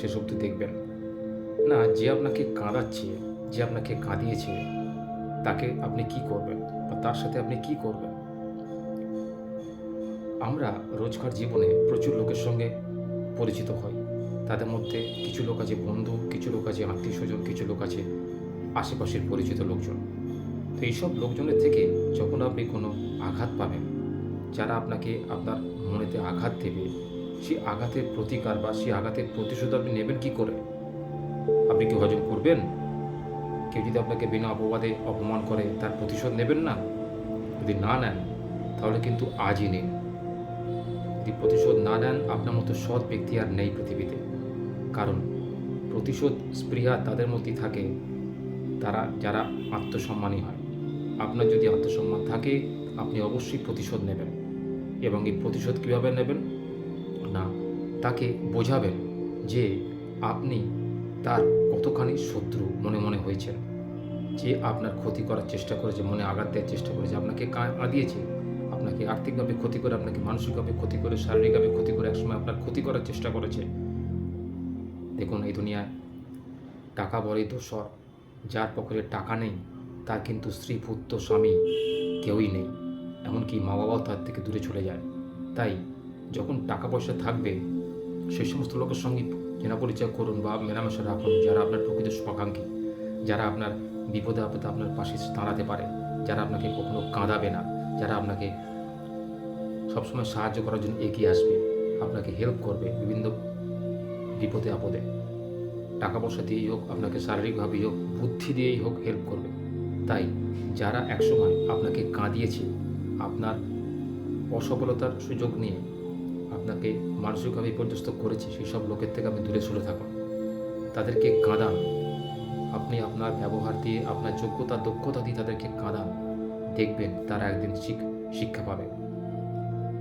শেষ অবধি দেখবেন। না, যে আপনাকে কাঁদাচ্ছে, যে আপনাকে কাঁদিয়েছে, তাকে আপনি কি করবেন বা তার সাথে আপনি কি করবেন? আমরা রোজকার জীবনে প্রচুর লোকের সঙ্গে পরিচিত হই। তাদের মধ্যে কিছু লোক আছে বন্ধু, কিছু লোক আছে আত্মীয় স্বজন কিছু লোক আছে আশেপাশের পরিচিত লোকজন। তো এইসব লোকজনের থেকে যখন আপনি কোনো আঘাত পাবেন, যারা আপনাকে আপনার মনেতে আঘাত দেবে সেই আঘাতের প্রতিকার বা সেই আঘাতের প্রতিশোধ আপনি নেবেন কি করে? আপনি কি হজম করবেন? কেউ যদি আপনাকে বিনা অপবাদে অপমান করে, তার প্রতিশোধ নেবেন না? যদি না নেন, তাহলে কিন্তু আজই নিন। যদি প্রতিশোধ না নেন, আপনার মতো সৎ ব্যক্তি আর নেই পৃথিবীতে। কারণ প্রতিশোধ, স্পৃহা তাদের মধ্যেই থাকে। তারা, যারা আত্মসম্মানী হয়। আপনার যদি আত্মসম্মান থাকে, আপনি অবশ্যই প্রতিশোধ নেবেন। এবং এই প্রতিশোধ কীভাবে নেবেন? তাকে বোঝাবেন যে আপনি তার কতখানি শত্রু মনে মনে হয়েছেন। যে আপনার ক্ষতি করার চেষ্টা করেছে, মনে আঘাত দেওয়ার চেষ্টা করেছে, আপনাকে কাঁদিয়েছে আপনাকে আর্থিকভাবে ক্ষতি করে, আপনাকে মানসিকভাবে ক্ষতি করে, শারীরিকভাবে ক্ষতি করে, একসময় আপনার ক্ষতি করার চেষ্টা করেছে। দেখুন, এই দুনিয়ায় টাকা বড়ই দোষর। যার পকেটে টাকা নেই, তার কিন্তু স্ত্রী, পুত্র, স্বামী কেউই নেই। এমনকি মা বাবাও তার থেকে দূরে চলে যায়। তাই যখন টাকা পয়সা থাকবে সেই সমস্ত লোকের সঙ্গে চেনা পরিচয় করুন বা মেলামেশা রাখুন যারা আপনার প্রকৃত শুভাকাঙ্ক্ষী, যারা আপনার বিপদে আপদে আপনার পাশে দাঁড়াতে পারে, যারা আপনাকে কখনো কাঁদাবে না, যারা আপনাকে সবসময় সাহায্য করার জন্য এগিয়ে আসবে, আপনাকে হেল্প করবে বিভিন্ন বিপদে, আপদে। টাকা পয়সা দিয়েই হোক, আপনাকে শারীরিকভাবেই হোক, বুদ্ধি দিয়েই হোক হেল্প করবে। তাই যারা একসময় আপনাকে কাঁদিয়েছে, আপনার অসফলতার সুযোগ নিয়ে আপনাকে মানসিকভাবে বিপর্যস্ত করেছে, সেই সব লোকের থেকে আপনি দূরে সরে থাকুন। তাদেরকে কাঁদান। আপনি আপনার ব্যবহার দিয়ে, আপনার যোগ্যতা, দক্ষতা দিয়ে তাদেরকে কাঁদান। দেখবেন তারা একদিন শিক্ষা পাবে।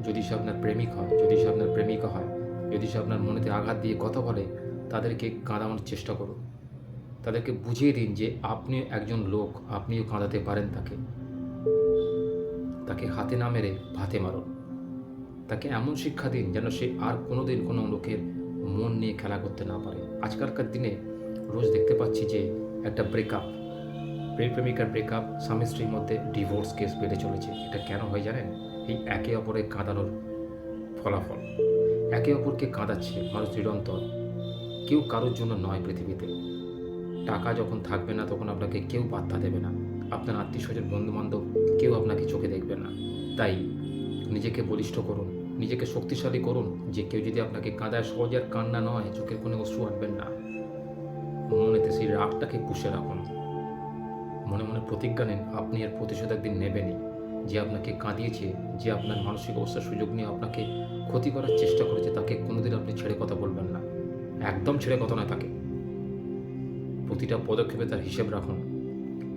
যদি সে আপনার প্রেমিক হয়, যদি সে আপনার প্রেমিকা হয়, যদি সে আপনার মনেতে আঘাত দিয়ে কথা বলে, তাদেরকে কাঁদানোর চেষ্টা করুন। তাদেরকে বুঝিয়ে দিন যে আপনিও একজন লোক, আপনিও কাঁদাতে পারেন তাকে। তাকে হাতে না মেরে ভাতে মারুন। তাকে এমন শিক্ষা দিন যেন সে আর কোনোদিন কোনো লোকের মন নিয়ে খেলা করতে না পারে। আজকালকার দিনে রোজ দেখতে পাচ্ছি যে একটা ব্রেকআপ প্রেম প্রেমিকার ব্রেকআপ স্বামী স্ত্রীর মধ্যে ডিভোর্স কেস বেড়ে চলেছে। এটা কেন হয় জানেন? এই একে অপরে কাঁদানোর ফলাফল। একে অপরকে কাঁদাচ্ছে মানুষ নিরন্তর। কেউ কারোর জন্য নয় পৃথিবীতে। টাকা যখন থাকবে না, তখন আপনাকে কেউ বার্তা দেবে না। আপনার আত্মীয় স্বজন বন্ধু বান্ধব কেউ আপনাকে চোখে দেখবে না। তাই নিজেকে বলিষ্ঠ করুন। নিজেকে শক্তিশালী করুন, যে কেউ যদি আপনাকে কাঁদায় সহজে আর কান্না নয়, চোখের কোনো অশ্রু আনবেন না। মনেতে সেই রাগটাকে পুষে রাখুন। মনে মনে প্রতিজ্ঞা নেন, আপনি এর প্রতিশোধ একদিন নেবেনই। যে আপনাকে কাঁদিয়েছে, যে আপনার মানসিক অবস্থার সুযোগ নিয়ে আপনাকে ক্ষতি করার চেষ্টা করেছে, তাকে কোনোদিন আপনি ছেড়ে কথা বলবেন না। একদম ছেড়ে কথা নয় তাকে। প্রতিটা পদক্ষেপে তার হিসেব রাখুন।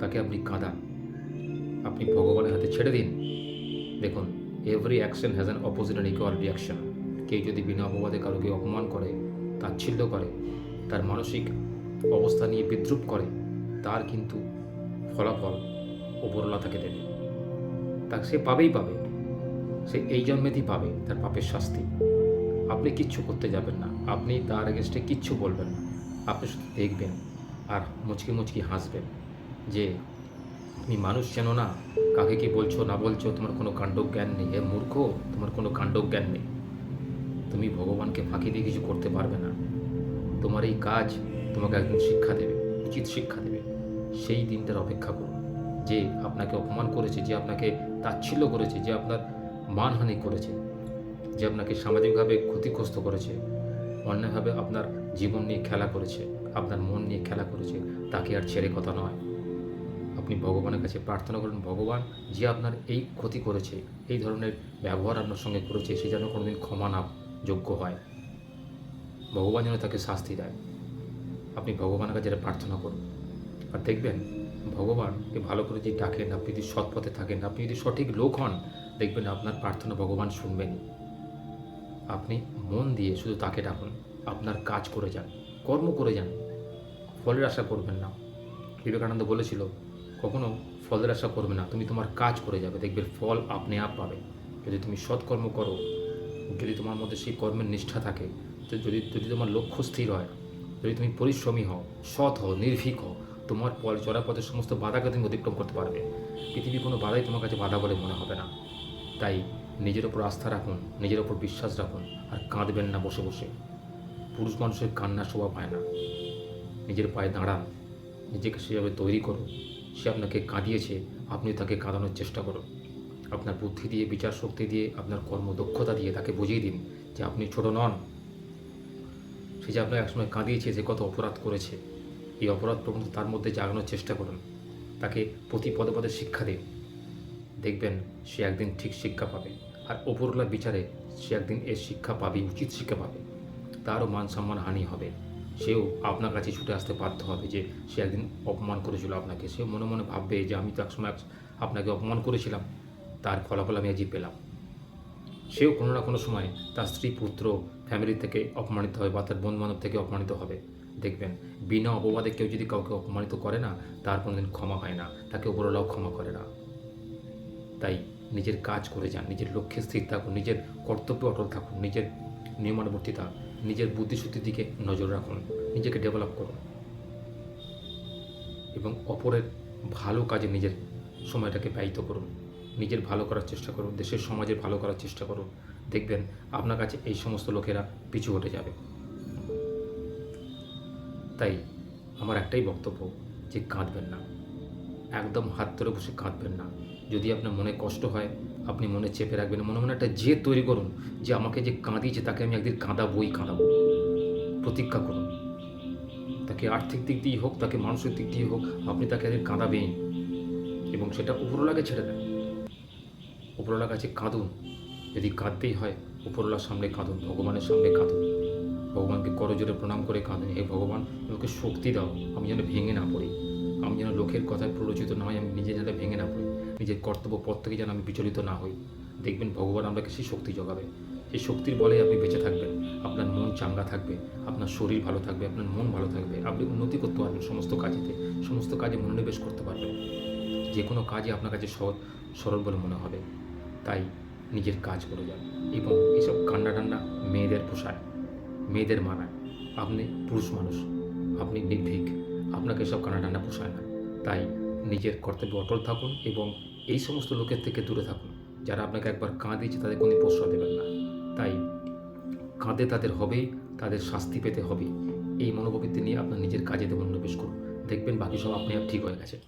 তাকে আপনি কাঁদান। আপনি ভগবানের হাতে ছেড়ে দিন। দেখুন every action has an opposite and equal reaction কেউ যদি বিনা অপবাদে কারোকে অপমান করে, তাচ্ছিল্য করে, তার মানসিক অবস্থা নিয়ে বিদ্রুপ করে, তার কিন্তু ফলাফল ওপরওয়ালা তাকে দেবে। তাকে সে পাবেই পাবে। সে এই জন্মেতেই পাবে, তার পাপের শাস্তি। আপনি কিচ্ছু করতে যাবেন না। আপনি তার এগেনস্টে কিচ্ছু বলবেন না। আপনি শুধু দেখবেন আর মুচকি মুচকি হাসবেন যে তুমি মানুষ চেনো না, কাকে কি বলছো, না বলছো, তোমার কোনো কাণ্ড জ্ঞান নেই। হে মূর্খ, তোমার কোনো কাণ্ড জ্ঞান নেই। তুমি ভগবানকে ফাঁকি দিয়ে কিছু করতে পারবে না। তোমার এই কাজ তোমাকে একদিন শিক্ষা দেবে, উচিত শিক্ষা দেবে। সেই দিনটার অপেক্ষা করুন। যে আপনাকে অপমান করেছে, যে আপনাকে তাচ্ছিল্য করেছে, যে আপনার মানহানি করেছে, যে আপনাকে সামাজিকভাবে ক্ষতিগ্রস্ত করেছে অন্যভাবে আপনার জীবন নিয়ে খেলা করেছে, আপনার মন নিয়ে খেলা করেছে, তাকে আর ছেড়ে কথা নয়। আপনি ভগবানের কাছে প্রার্থনা করুন, ভগবান, যে আপনার এই ক্ষতি করেছে, এই ধরনের ব্যবহার আপনার সঙ্গে করেছে, সে যেন কোনোদিন ক্ষমা না যোগ্য হয়। ভগবান যেন তাকে শাস্তি দেয়। আপনি ভগবানের কাছে প্রার্থনা করুন। আর দেখবেন ভগবানকে ভালো করে যে ডাকেন, আপনি যদি সৎ পথে থাকেন, আপনি যদি সঠিক লোক হন, দেখবেন আপনার প্রার্থনা ভগবান শুনবেন। আপনি মন দিয়ে শুধু তাকে ডাকুন, আপনার কাজ করে যান, কর্ম করে যান। ফলের আশা করবেন না। বিবেকানন্দ বলেছিল কখনো ফলের আশা করবে না। তুমি তোমার কাজ করে যাবে। দেখবে ফল আপনি আপ পাবে। যদি তুমি সৎকর্ম করো, যদি তোমার মধ্যে সেই কর্মের নিষ্ঠা থাকে, তো যদি যদি তোমার লক্ষ্য স্থির হয়, যদি তুমি পরিশ্রমী হও, সৎ হও, নির্ভীক হও, তোমার পল চলা পথে সমস্ত বাধাকে তুমি অতিক্রম করতে পারবে। পৃথিবীর কোনো বাধাই তোমার কাছে বাধা বলে মনে হবে না। তাই নিজের ওপর আস্থা রাখুন, নিজের ওপর বিশ্বাস রাখুন, আর কাঁদবেন না বসে বসে। পুরুষ মানুষের কান্না শোভা পায় না। নিজের পায়ে দাঁড়ান, নিজেকে সেভাবে তৈরি করুন। সে আপনাকে কাঁদিয়েছে, আপনি তাকে কাঁদানোর চেষ্টা করুন। আপনার বুদ্ধি দিয়ে, বিচার শক্তি দিয়ে, আপনার কর্মদক্ষতা দিয়ে তাকে বুঝিয়ে দিন যে আপনি ছোট নন। সে যে আপনাকে একসময় কাঁদিয়েছে যে কত অপরাধ করেছে। এই অপরাধ প্রবণ তার মধ্যে জাগানোর চেষ্টা করুন। তাকে প্রতি পদে পদে শিক্ষা দিন। দেখবেন সে একদিন ঠিক শিক্ষা পাবে। আর ওপরলা বিচারে সে একদিন এর শিক্ষা পাবে, উচিত শিক্ষা পাবে। তারও মান সম্মান হানি হবে। সেও আপনার কাছে ছুটে আসতে বাধ্য হবে যে সে একদিন অপমান করেছিল আপনাকে। সেও মনে মনে ভাববে যে আমি তো একসময় এক- আপনাকে অপমান করেছিলাম, তার ফলাফল আমি আজই পেলাম। সেও কোনো না কোনো সময় তার স্ত্রী, পুত্র ফ্যামিলি থেকে অপমানিত হবে বা তার বন্ধু বান্ধব থেকে অপমানিত হবে। দেখবেন, বিনা অপবাদে কেউ যদি কাউকে অপমানিত করে না, তার কোনোদিন ক্ষমা হয় না, তাকে ওপরওয়ালাও ক্ষমা করে না। তাই নিজের কাজ করে যান, নিজের লক্ষ্যে স্থির থাকুন, নিজের কর্তব্যে অটল থাকুন, নিজের নিয়মানুবর্তিতা নিজের বুদ্ধিশুদ্ধির দিকে নজর রাখুন, নিজেকে ডেভেলপ করুন এবং অপরের ভালো কাজে নিজের সময়টাকে ব্যয়িত করুন। নিজের ভালো করার চেষ্টা করুন, দেশের সমাজের ভালো করার চেষ্টা করুন। দেখবেন আপনার কাছে এই সমস্ত লোকেরা পিছু হটে যাবে। তাই আমার একটাই বক্তব্য যে কাঁদবেন না। একদম হাত ধরে বসে কাঁদবেন না। যদি আপনার মনে কষ্ট হয়, আপনি মনে চেপে রাখবেন, মনে মনে একটা জেদ তৈরি করুন যে আমাকে যে কাঁদিয়েছে তাকে আমি একদিন কাঁদাবই কাঁদাবো। প্রতীক্ষা করুন। তাকে আর্থিক দিক দিয়েই হোক, তাকে মানসিক দিক দিয়ে হোক, আপনি তাকে একদিন কাঁদাবেন এবং সেটা উপরওয়ালাকে ছেড়ে দেন। উপরওয়ালার কাছে কাঁদুন। যদি কাঁদতেই হয়, উপরওয়ালার সামনে কাঁদুন, ভগবানের সামনে কাঁদুন। ভগবানকে করজোরে প্রণাম করে কাঁদুন, হে ভগবান, আমাকে শক্তি দাও, আমি যেন ভেঙে না পড়ি। আমি যেন লোকের কথায় প্ররোচিত না হই আমি নিজে যেন ভেঙে না পড়ি। নিজের কর্তব্য পথ থেকে যেন আমি বিচলিত না হই। দেখবেন ভগবান আপনাকে সেই শক্তি যোগাবে সেই শক্তির বলে আপনি বেঁচে থাকবেন। আপনার মন চাঙ্গা থাকবে, আপনার শরীর ভালো থাকবে, আপনার মন ভালো থাকবে। আপনি উন্নতি করতে পারবেন সমস্ত কাজেতে, সমস্ত কাজে মনোনিবেশ করতে পারবেন। যে কোনো কাজে আপনার কাছে সহজ, সরল বলে মনে হবে। তাই নিজের কাজ করে যান এবং এসব কান্না টান্না মেয়েদের পোষায়, মেয়েদের মানায়। আপনি পুরুষ মানুষ, আপনি নির্ভীক, আপনাকে সব কান্না টান্না পোষায় না। তাই নিজের কর্তব্যে অটল থাকুন এবং এই সমস্ত লোকের থেকে দূরে থাকুন। যারা আপনাকে একবার কাঁদিয়েছে তাদের কোনো প্রশ্রয় দেবেন না। তাই কাঁদে তাদের হবে, তাদের শাস্তি পেতে হবে। এই মনোভাবিত নিয়ে আপনার নিজের কাজে মনোনিবেশ করুন। দেখবেন বাকি সব আপনি আপ ঠিক হয়ে গেছে।